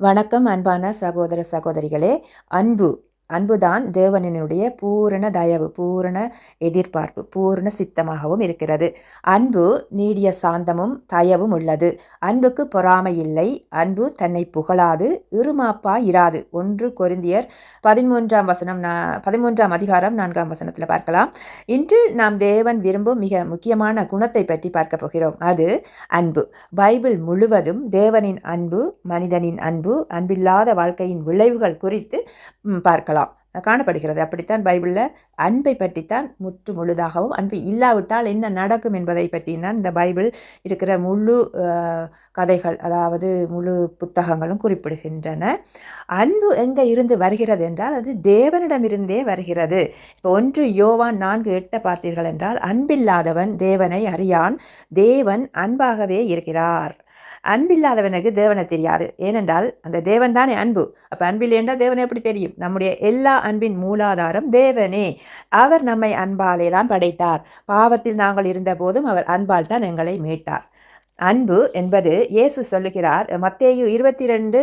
வணக்கம் அன்பான சகோதர சகோதரிகளே. அன்பு அன்புதான் தேவனினுடைய பூரண தயவு பூரண எதிர்பார்ப்பு பூரண சித்தமாகவும் இருக்கிறது. அன்பு நீடிய சாந்தமும் தயவும் உள்ளது. அன்புக்கு பொறாமை இல்லை. அன்பு தன்னை புகழாது இருமாப்பா இராது ஒன்று கொருந்தியர் பதிமூன்றாம் வசனம் நான் பதிமூன்றாம் அதிகாரம் நான்காம் வசனத்தில் பார்க்கலாம். இன்று நாம் தேவன் விரும்பும் மிக முக்கியமான குணத்தை பற்றி பார்க்க போகிறோம். அது அன்பு. பைபிள் முழுவதும் தேவனின் அன்பு மனிதனின் அன்பு அன்பில்லாத வாழ்க்கையின் விளைவுகள் குறித்து பார்க்கலாம். காணப்படுகிறது. அப்படித்தான் பைபிளில் அன்பை பற்றித்தான் முற்று முழுதாகவும் அன்பு இல்லாவிட்டால் என்ன நடக்கும் என்பதை பற்றியும் தான் இந்த பைபிள் இருக்கிற முழு கதைகள் அதாவது முழு புத்தகங்களும் குறிப்பிடுகின்றன. அன்பு எங்கே இருந்து வருகிறது என்றால் அது தேவனிடமிருந்தே வருகிறது. இப்போ ஒன்று யோவான் நான்கு எட்ட பார்த்தீர்கள் என்றால் அன்பில்லாதவன் தேவனை அறியான் தேவன் அன்பாகவே இருக்கிறார். அன்பில்லாதவனுக்கு தேவனை தெரியாது. ஏனென்றால் அந்த தேவன் தானே அன்பு. அப்போ அன்பில் என்றால் தேவனை எப்படி தெரியும்? நம்முடைய எல்லா அன்பின் மூலாதாரம் தேவனே. அவர் நம்மை அன்பாலே தான் படைத்தார். பாவத்தில் நாங்கள் இருந்த போதும் அவர் அன்பால் தான் எங்களை மீட்டார். அன்பு என்பது இயேசு சொல்லுகிறார். மத்தேயு இருபத்தி ரெண்டு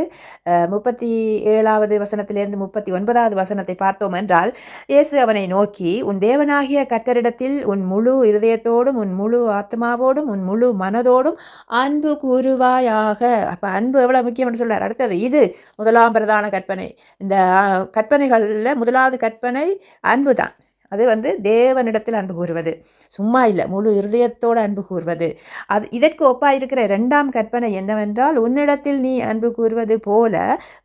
முப்பத்தி ஏழாவது வசனத்திலிருந்து முப்பத்தி ஒன்பதாவது வசனத்தை பார்த்தோம் என்றால் இயேசு அவனை நோக்கி உன் தேவனாகிய கத்தரிடத்தில் உன் முழு இருதயத்தோடும் உன் முழு ஆத்மாவோடும் உன் முழு மனதோடும் அன்பு கூறுவாயாக. அப்போ அன்பு எவ்வளோ முக்கியம்னு சொல்றார். அடுத்தது இது முதலாம் பிரதான கற்பனை. இந்த கற்பனைகளில் முதலாவது கற்பனை அன்பு தான் அது வந்து தேவனிடத்தில் அன்பு கூறுவது. சும்மா இல்லை முழு இருதயத்தோடு அன்பு கூறுவது. அது இதற்கு ஒப்பாக இருக்கிற இரண்டாம் கற்பனை என்னவென்றால் உன்னிடத்தில் நீ அன்பு கூறுவது போல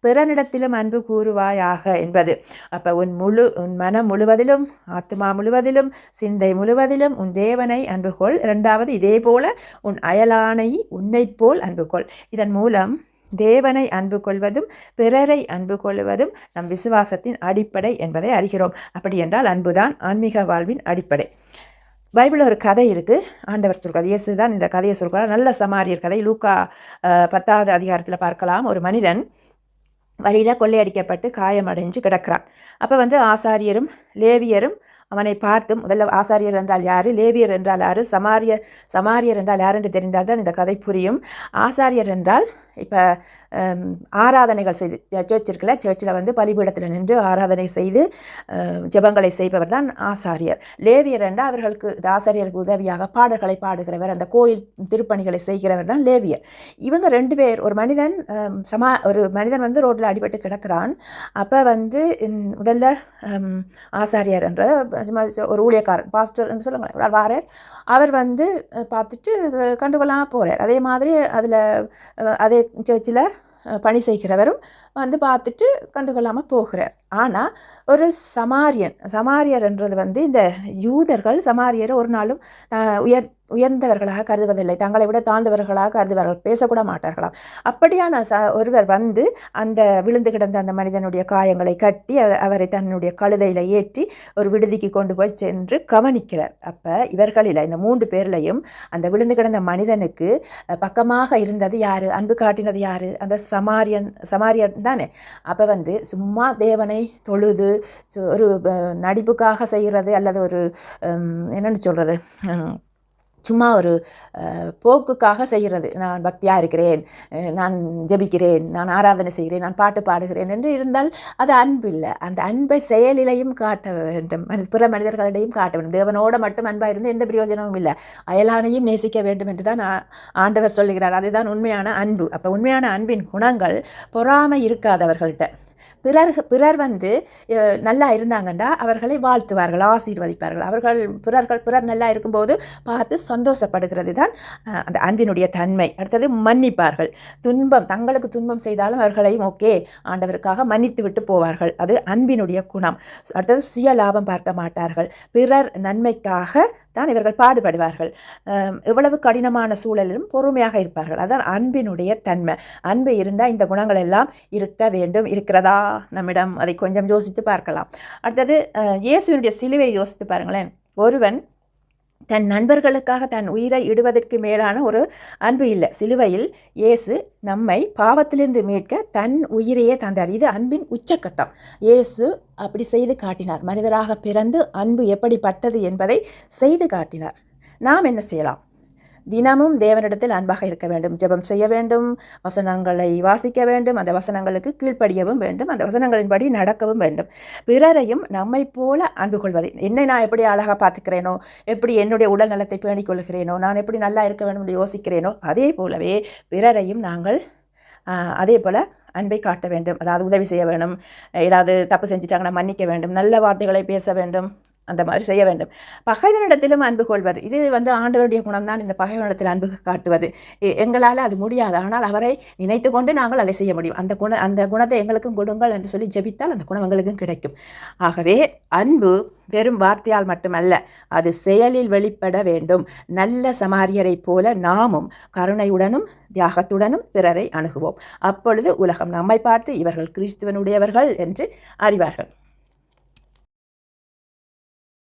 பிறனிடத்திலும் அன்பு கூறுவாயாக என்பது. அப்போ உன் முழு உன் மனம் முழுவதிலும் ஆத்மா முழுவதிலும் சிந்தை முழுவதிலும் உன் தேவனை அன்பு கொள். இரண்டாவது இதே போல உன் அயலானை உன்னை போல் அன்பு கொள். இதன் மூலம் தேவனை அன்பு கொள்வதும் பிறரை அன்பு கொள்வதும் நம் விசுவாசத்தின் அடிப்படை என்பதை அறிகிறோம். அப்படி என்றால் அன்புதான் ஆன்மீக வாழ்வின் அடிப்படை. பைபிளில் ஒரு கதை இருக்குது ஆண்டவர் சொல்கிறார் இயேசு தான் இந்த கதையை சொல்கிறார் நல்ல சமாரியர் கதை. லூக்கா பத்தாவது அதிகாரத்தில் பார்க்கலாம். ஒரு மனிதன் வழியில் கொள்ளையடிக்கப்பட்டு காயமடைஞ்சு கிடக்கிறான். அப்போ வந்து ஆசாரியரும் லேவியரும் அவனை பார்த்து முதல்ல ஆசாரியர் என்றால் யார்? லேவியர் என்றால் யார்? சமாரிய சமாரியர் என்றால் யார் என்று தெரிந்தால் தான் இந்த கதை புரியும். ஆசாரியர் என்றால் இப்போ ஆராதனைகள் செய்து சர்ச் இருக்குல்ல சர்ச்சில் வந்து பலிபீடத்தில் நின்று ஆராதனை செய்து ஜபங்களை ஜெபங்களை செய்பவர் தான் ஆசாரியர். லேவியர் என்றால் அவர்களுக்கு ஆசாரியருக்கு உதவியாக பாடல்களை பாடுகிறவர் அந்த கோயில் திருப்பணிகளை செய்கிறவர் தான் லேவியர். இவங்க ரெண்டு பேர் ஒரு மனிதன் சமா ஒரு மனிதன் வந்து ரோட்டில் அடிபட்டு கிடக்கிறான். அப்போ வந்து முதல்ல ஆசாரியர் என்ற ஒரு ஊழியக்காரன் பாஸ்டர் என்று சொல்லுங்களேன் ஒரு வாரர் அவர் வந்து பார்த்துட்டு கண்டுகொள்ளாமல் போகிறார் அதே மாதிரி அதில் அதே சர்ச்சில் பணி செய்கிறவரும் வந்து பார்த்துட்டு கண்டுகொள்ளாமல் போகிறார். ஆனால் ஒரு சமாரியன் சமாரியர்ன்றது வந்து இந்த யூதர்கள் சமாரியரை ஒரு நாளும் உயர் உயர்ந்தவர்களாக கருதுவதில்லை. தங்களை விட தாழ்ந்தவர்களாக கருதுவார்கள் பேசக்கூட மாட்டார்களாம். அப்படியான ச ஒருவர் வந்து அந்த விழுந்து கிடந்த அந்த மனிதனுடைய காயங்களை கட்டி அவரை தன்னுடைய கழுதையில் ஏற்றி ஒரு விடுதிக்கு கொண்டு போய் சென்று கவனிக்கிறார். அப்போ இவர்களில் இந்த மூன்று பேர்லையும் அந்த விழுந்து கிடந்த மனிதனுக்கு பக்கமாக இருந்தது யார்? அன்பு காட்டினது யார்? அந்த சமாரியன் சமாரியன் தானே? அப்போ வந்து சும்மா தேவனை தொழுது ஒரு நடிப்புக்காக செய்கிறது அல்லது ஒரு என்னென்னு சொல்கிறது சும்மா ஒரு போக்குக்காக செய்கிறது. நான் பக்தியாக இருக்கிறேன் நான் ஜெபிக்கிறேன் நான் ஆராதனை செய்கிறேன் நான் பாட்டு பாடுகிறேன் என்று இருந்தால் அது அன்பு இல்லை. அந்த அன்பை செயலிலையும் காட்ட வேண்டும். பிற மனிதர்களிடையும் காட்ட வேண்டும். தேவனோட மட்டும் அன்பாக இருந்து எந்த பிரயோஜனமும் இல்லை. அயலானையும் நேசிக்க வேண்டும் என்று தான் ஆண்டவர் சொல்லுகிறார். அதுதான் உண்மையான அன்பு. அப்போ உண்மையான அன்பின் குணங்கள் பொறாமை இருக்காதவர்கள்ட்ட. பிறர் பிறர் வந்து நல்லா இருந்தாங்கன்னா அவர்களை வாழ்த்துவார்கள் ஆசீர்வதிப்பார்கள். அவர்கள் பிறர்கள் பிறர் நல்லா இருக்கும்போது பார்த்து சந்தோஷப்படுகிறது தான் அந்த அன்பினுடைய தன்மை. அடுத்தது மன்னிப்பார்கள். துன்பம் தங்களுக்கு துன்பம் செய்தாலும் அவர்களையும் ஓகே ஆண்டவருக்காக மன்னித்து விட்டு போவார்கள். அது அன்பினுடைய குணம். அடுத்தது சுய லாபம் பார்க்க மாட்டார்கள். பிறர் நன்மைக்காக தான் இவர்கள் பாடுபடுவார்கள். எவ்வளவு கடினமான சூழலிலும் பொறுமையாக இருப்பார்கள். அதான் அன்பினுடைய தன்மை. அன்பு இருந்தால் இந்த குணங்கள் எல்லாம் இருக்க வேண்டும். இருக்கிறதா நம்மிடம்? அதை கொஞ்சம் யோசித்து பார்க்கலாம். அடுத்தது இயேசுவினுடைய சிலுவை யோசித்து பாருங்களேன். ஒருவன் தன் நண்பர்களுக்காக தன் உயிரை இடுவதற்கு மேலான ஒரு அன்பு இல்லை. சிலுவையில் இயேசு நம்மை பாவத்திலிருந்து மீட்க தன் உயிரையே தந்தார். இது அன்பின் உச்சக்கட்டம். இயேசு அப்படி செய்து காட்டினார். மனிதராக பிறந்து அன்பு எப்படிப்பட்டது என்பதை செய்து காட்டினார். நாம் என்ன செய்யலாம்? தினமும் தேவனிடத்தில் அன்பாக இருக்க வேண்டும். ஜெபம் செய்ய வேண்டும் வசனங்களை வாசிக்க வேண்டும் அந்த வசனங்களுக்கு கீழ்ப்படியவும் வேண்டும் அந்த வசனங்களின்படி நடக்கவும் வேண்டும். பிறரையும் நம்மை போல அன்பு கொள்வதை. என்னை நான் எப்படி அழகாக பார்த்துக்கிறேனோ எப்படி என்னுடைய உடல் நலத்தை பேணிக் கொள்கிறேனோ நான் எப்படி நல்லா இருக்க வேண்டும் என்று யோசிக்கிறேனோ அதே போலவே பிறரையும் நாங்கள் அதே போல் அன்பை காட்ட வேண்டும். அதாவது உதவி செய்ய வேண்டும். ஏதாவது தப்பு செஞ்சுட்டாங்கன்னா மன்னிக்க வேண்டும். நல்ல வார்த்தைகளை பேச வேண்டும். அந்த மாதிரி செய்ய வேண்டும். பகைவனிடத்திலும் அன்பு கொள்வது. இது வந்து ஆண்டவருடைய குணம்தான். இந்த பகைவனிடத்தில் அன்பு காட்டுவது. எ- எங்களால் அது முடியாது. ஆனால் அவரை நினைத்து கொண்டு நாங்கள் அதை செய்ய முடியும். அந்த குண அந்த குணத்தை எங்களுக்கும் கொடுங்கள் என்று சொல்லி ஜெபித்தால் அந்த குணம் எங்களுக்கும் கிடைக்கும். ஆகவே அன்பு வெறும் வார்த்தையால் மட்டுமல்ல அது செயலில் வெளிப்பட வேண்டும். நல்ல சமாரியரைப் போல நாமும் கருணையுடனும் தியாகத்துடனும் பிறரை அணுகுவோம். அப்பொழுது உலகம் நம்மை பார்த்து இவர்கள் கிறிஸ்துவனுடையவர்கள் என்று அறிவார்கள்.